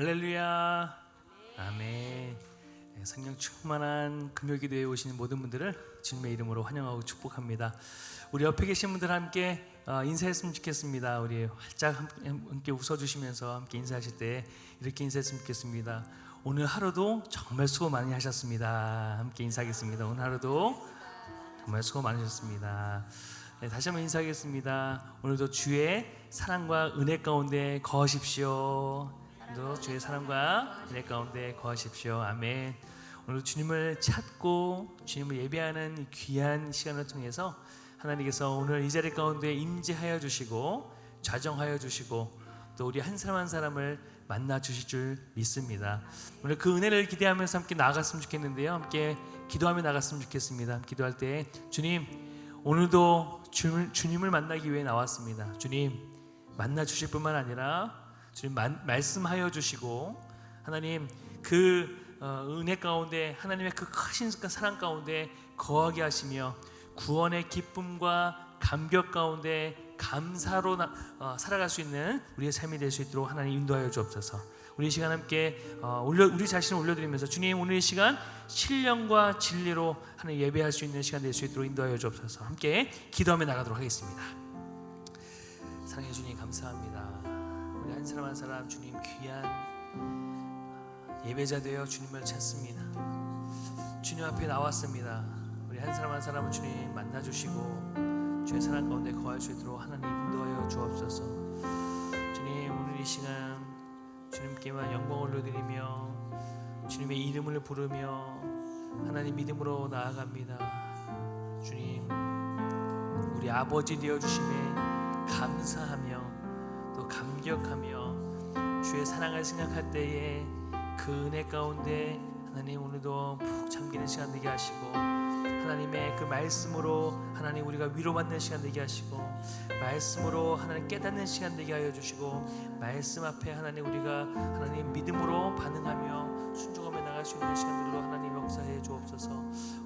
할렐루야. 아멘. 네, 성령 충만한 금요기도에 오시는 모든 분들을 주님의 이름으로 환영하고 축복합니다. 우리 옆에 계신 분들 함께 어, 인사했으면 좋겠습니다. 우리 활짝 함- 함께 웃어주시면서 함께 인사하실 때 이렇게 인사했으면 좋겠습니다. 오늘 하루도 정말 수고 많이 하셨습니다. 함께 인사하겠습니다. 오늘 하루도 정말 수고 많으셨습니다. 네, 다시 한번 인사하겠습니다. 오늘도 주의 사랑과 은혜 가운데 거하십시오. 오늘도 주의 사랑과 은혜 가운데 거하십시오. 아멘. 오늘 주님을 찾고 주님을 예배하는 이 귀한 시간을 통해서 하나님께서 오늘 이 자리 가운데 임재하여 주시고 좌정하여 주시고 또 우리 한 사람 한 사람을 만나 주실 줄 믿습니다. 오늘 그 은혜를 기대하면서 함께 나아갔으면 좋겠는데요. 함께 기도하며 나갔으면 좋겠습니다. 기도할 때 주님 오늘도 주, 주님을 만나기 위해 나왔습니다. 주님 만나 주실 뿐만 아니라 주님 만- 말씀하여 주시고 하나님 그 어, 은혜 가운데 하나님의 그 크신 사랑 가운데 거하게 하시며 구원의 기쁨과 감격 가운데 감사로 나- 어, 살아갈 수 있는 우리의 삶이 될 수 있도록 하나님 인도하여 주옵소서. 우리 이 시간 함께 어, 올려 우리 자신을 올려드리면서 주님 오늘 이 시간 신령과 진리로 하나님 예배할 수 있는 시간 될 수 있도록 인도하여 주옵소서. 함께 기도하며 나가도록 하겠습니다. 사랑해 주님 감사합니다. 우리 한 사람 한 사람 주님 귀한 예배자 되어 주님을 찾습니다. 주님 앞에 나왔습니다. 우리 한 사람 한 사람은 주님 만나 주시고 주의 사랑 가운데 거할 수 있도록 하나님 인도하여 주옵소서. 주님 오늘 이 시간 주님께만 영광을 올려드리며 주님의 이름을 부르며 하나님 믿음으로 나아갑니다. 주님 우리 아버지 되어 주심에 감사하며 또 감격하며 주의 사랑을 생각할 때에 그 은혜 가운데 하나님 오늘도 푹 잠기는 시간 되게 하시고 하나님의 그 말씀으로 하나님 우리가 위로받는 시간 되게 하시고 말씀으로 하나님 깨닫는 시간 되게 하여 주시고 말씀 앞에 하나님 우리가 하나님 믿음으로 반응하며 순종하며 나갈 수 있는 시간들로 하나님 역사해 주옵소서.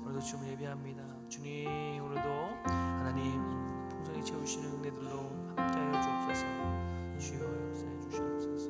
오늘도 주님 예배합니다. 주님 오늘도 하나님 풍성히 채우시는 은혜들로 함께하여 주옵소서 주여 역사해 주시옵소서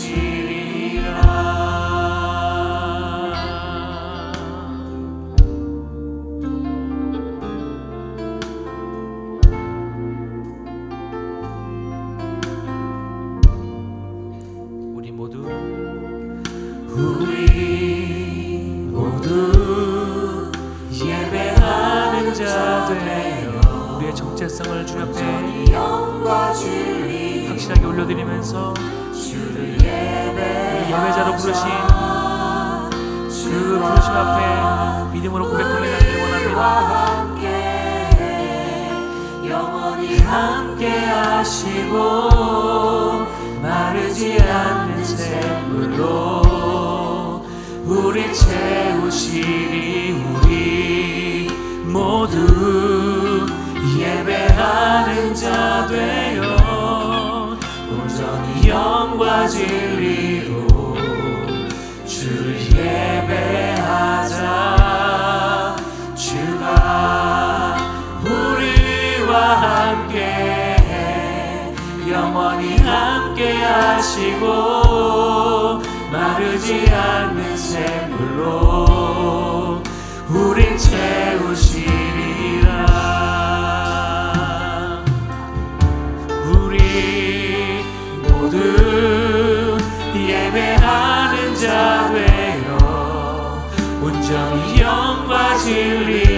올려드리면서 주를 예배 예배자로 부르신 그 부르심 앞에 믿음으로 고백하며 나기를 원합니다. 함께 영원히 함께 하시고 마르지 않는 샘물로 우리 채우시리 우리 모두 예배하는 자 되어 영과 진리로 주를 예배하자. 주가 우리와 함께 영원히 함께 하시고 마르지 않는 샘물로 우린 채우시리라. 우리 모두 예배하는 자 되어 온전히 영과 진리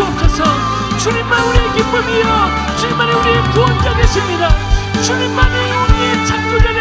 주옵소서. 주님만 우리의 기쁨이요 주님만이 우리의 구원자 되십니다. 주님만이 우리의 창조자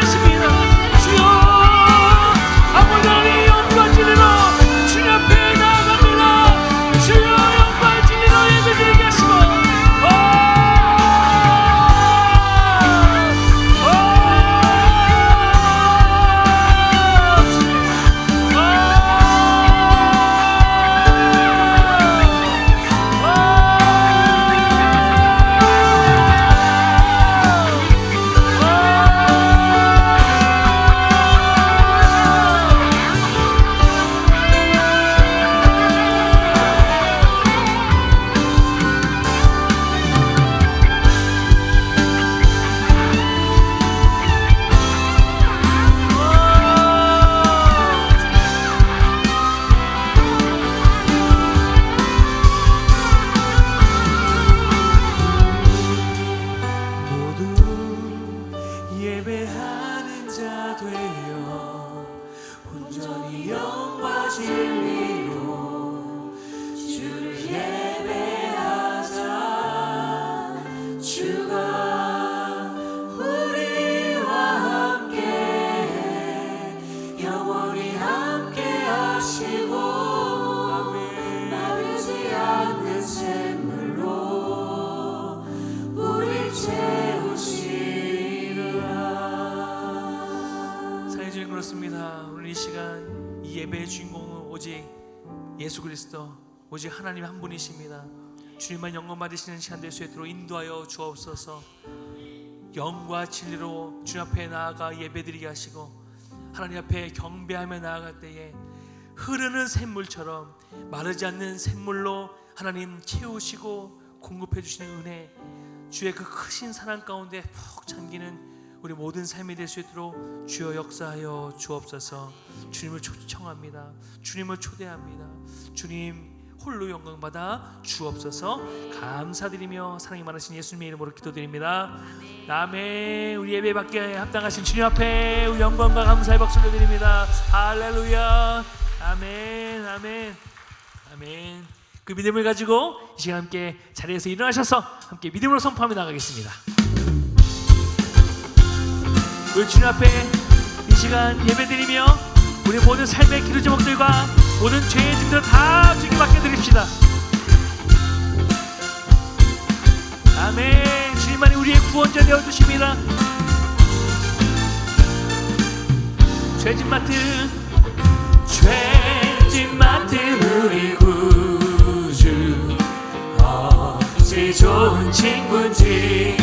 예수 그리스도 오직 하나님 한 분이십니다. 주님만 영광 받으시는 시간 될 수 있도록 인도하여 주옵소서. 영과 진리로 주님 앞에 나아가 예배드리게 하시고 하나님 앞에 경배하며 나아갈 때에 흐르는 샘물처럼 마르지 않는 샘물로 하나님 채우시고 공급해 주시는 은혜 주의 그 크신 사랑 가운데 푹 잠기는 우리 모든 삶이 될 수 있도록 주여 역사하여 주옵소서. 주님을 초청합니다. 주님을 초대합니다. 주님 홀로 영광 받아 주옵소서. 감사드리며 사랑이 많으신 예수님의 이름으로 기도드립니다. 아멘 우리 예배 받기에 합당하신 주님 앞에 우리 영광과 감사의 박수를 드립니다. 할렐루야. 아멘 아멘. 아멘. 그 믿음을 가지고 이 시간 함께 자리에서 일어나셔서 함께 믿음으로 선포하며 나가겠습니다 우리 주님 앞에 이 시간 예배드리며 우리 모든 삶의 기도 제목들과 모든 죄의 짐들 다 주님 맡겨 드립시다. 아멘. 주님만이 우리의 구원자 되어 주십니다. 죄짐 맡은 죄짐 맡은 우리 구주. 어찌 좋은 친구인지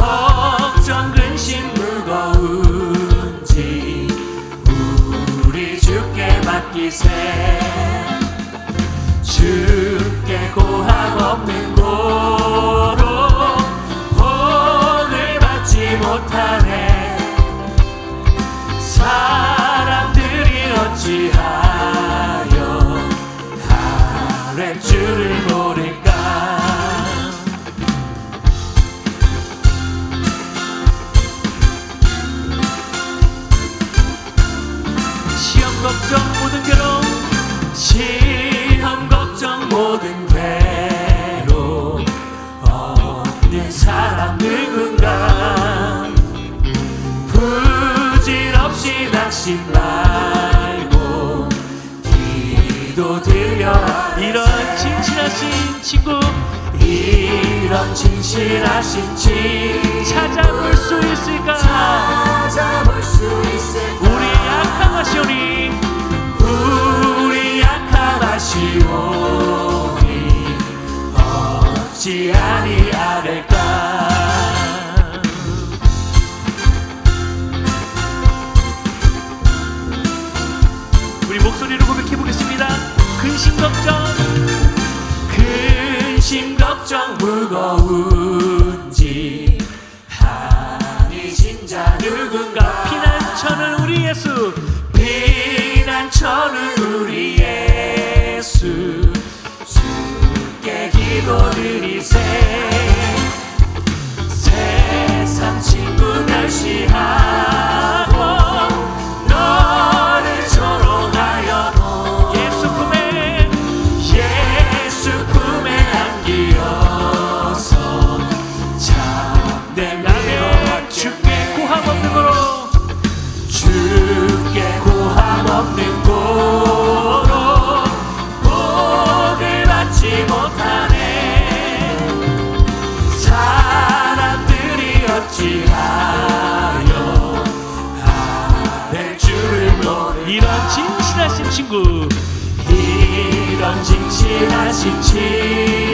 걱정 근심 무거운지 우리 주께 맡기세. 주께 고함 없는 고 친구. 이런 진실하신 친구 찾아볼 수 있을까? 찾아볼 수 있을까 진실하신 친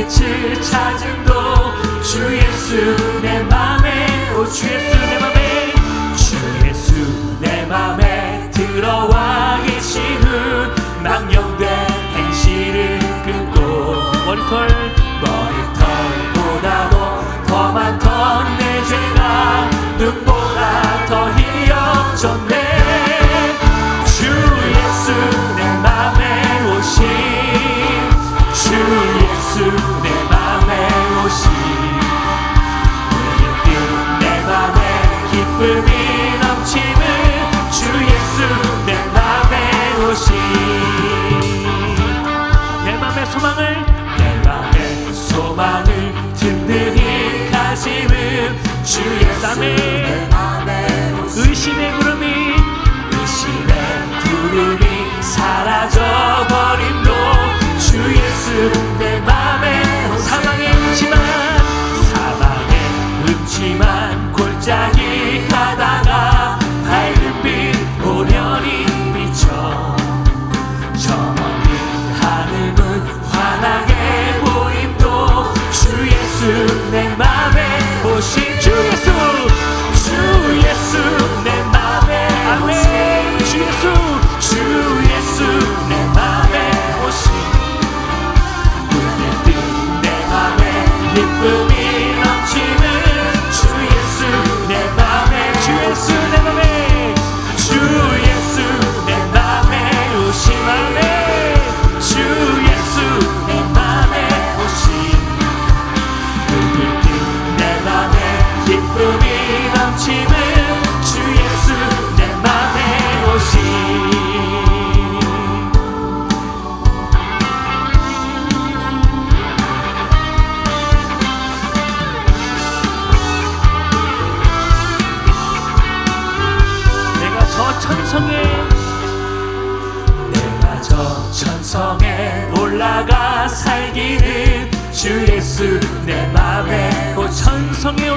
빛을 찾음도 주 예수 내 맘에 오 주 예수 내 맘에 주 예수 내 맘에 들어와 계시는 망령된 행실을 끊고 머리털 소망을 내 맘의 소망을 든든히 가지는 주의 삶에 의심의 구름이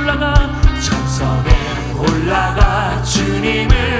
올라가 천성에 올라가 주님을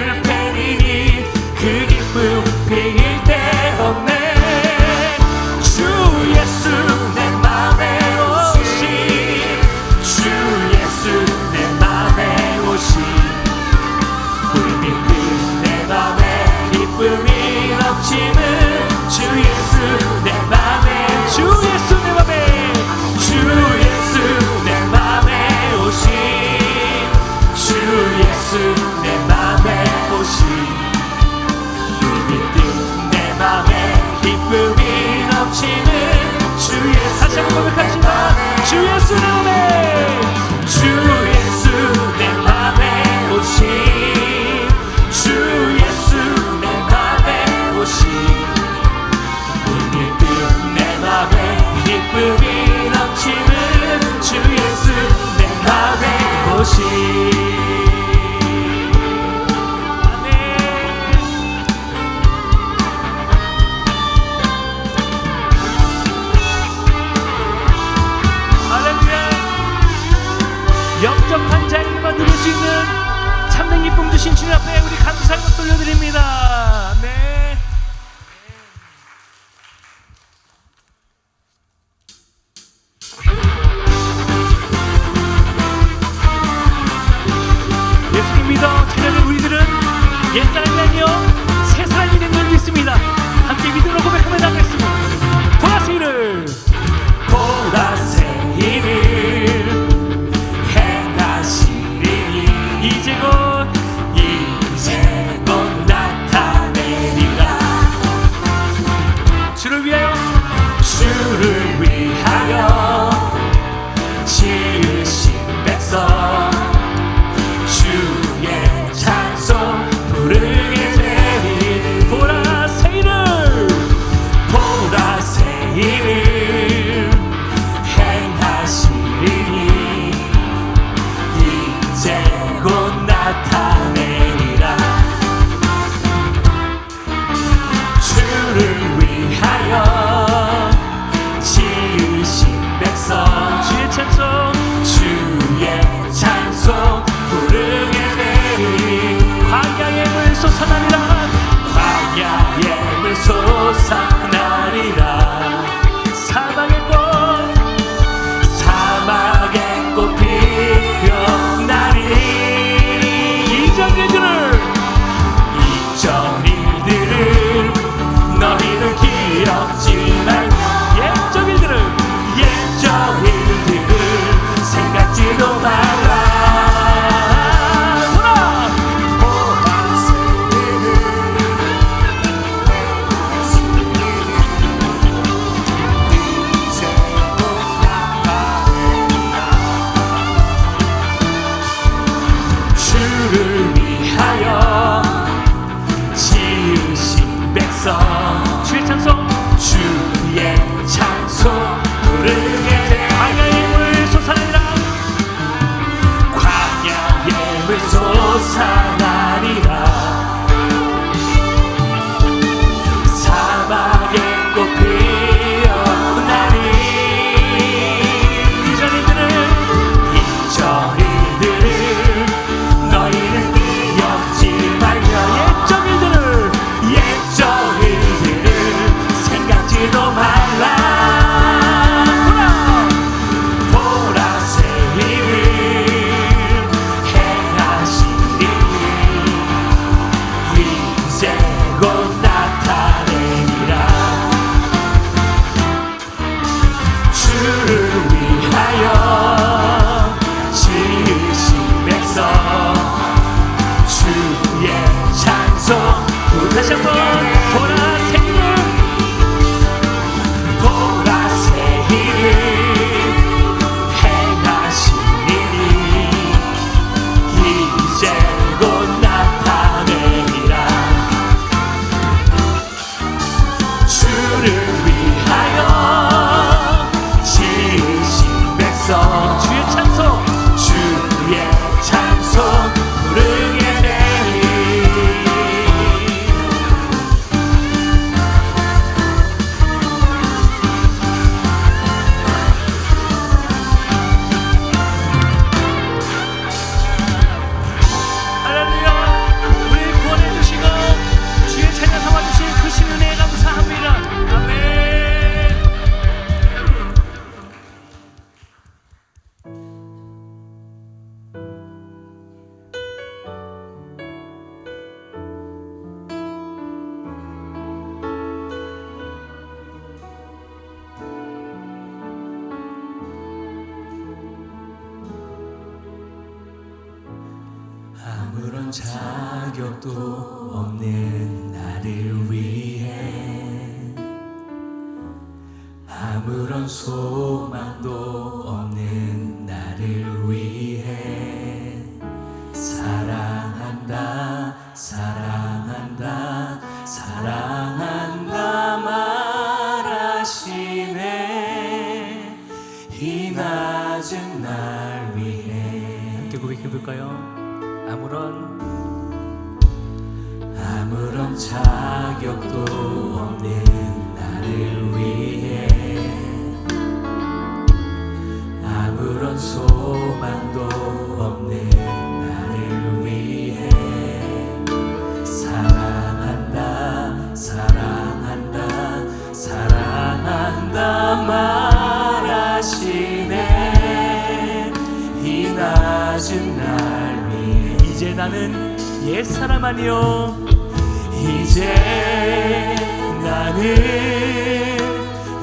TV.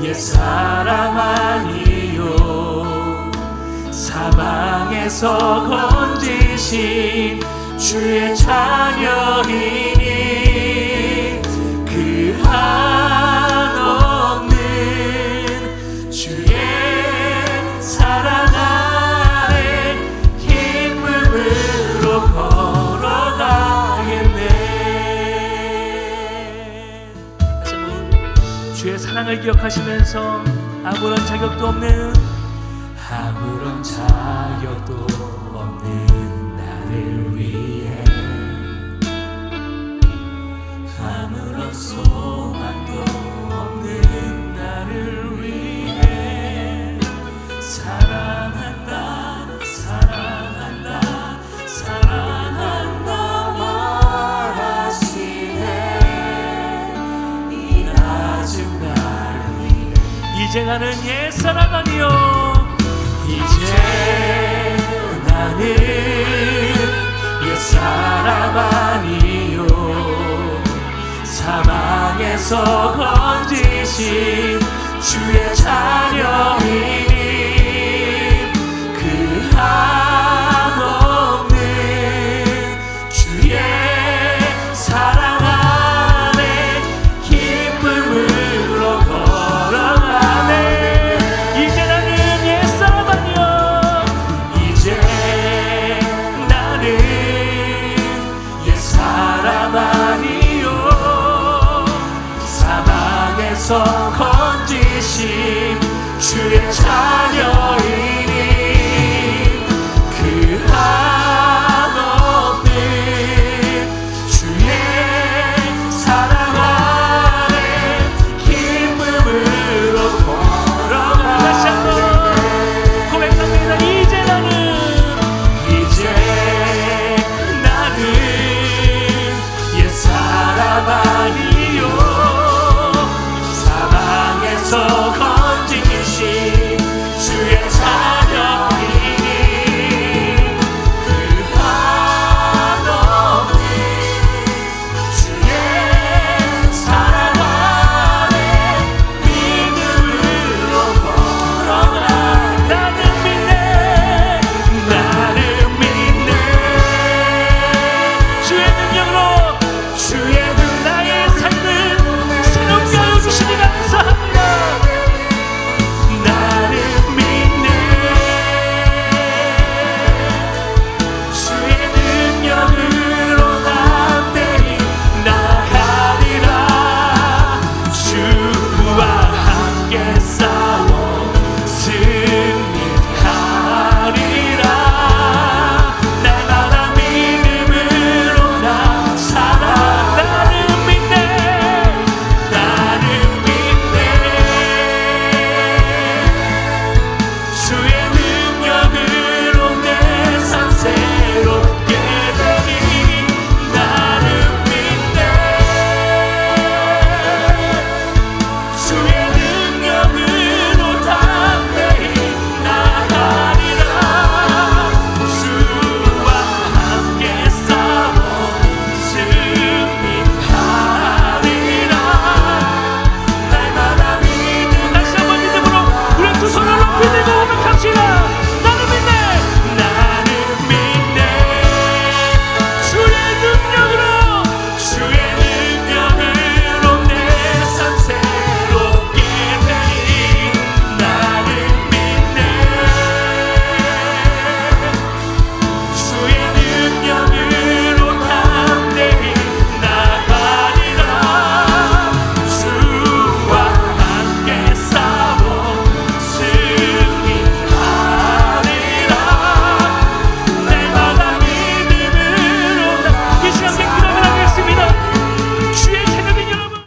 옛사람 아니요. 사망에서 건지신 주의 자녀이니 사랑을 기억하시면서 아무런 자격도 없는 아무런 자격도 없는 나를 위해. 아무런 소망도 없는 나를 위해. 사랑한다 사랑한다 사랑 이제 나는 옛사람 아니요. 이제 나는 옛사람 아니요. 사망에서 건지신 주의 자녀이 is.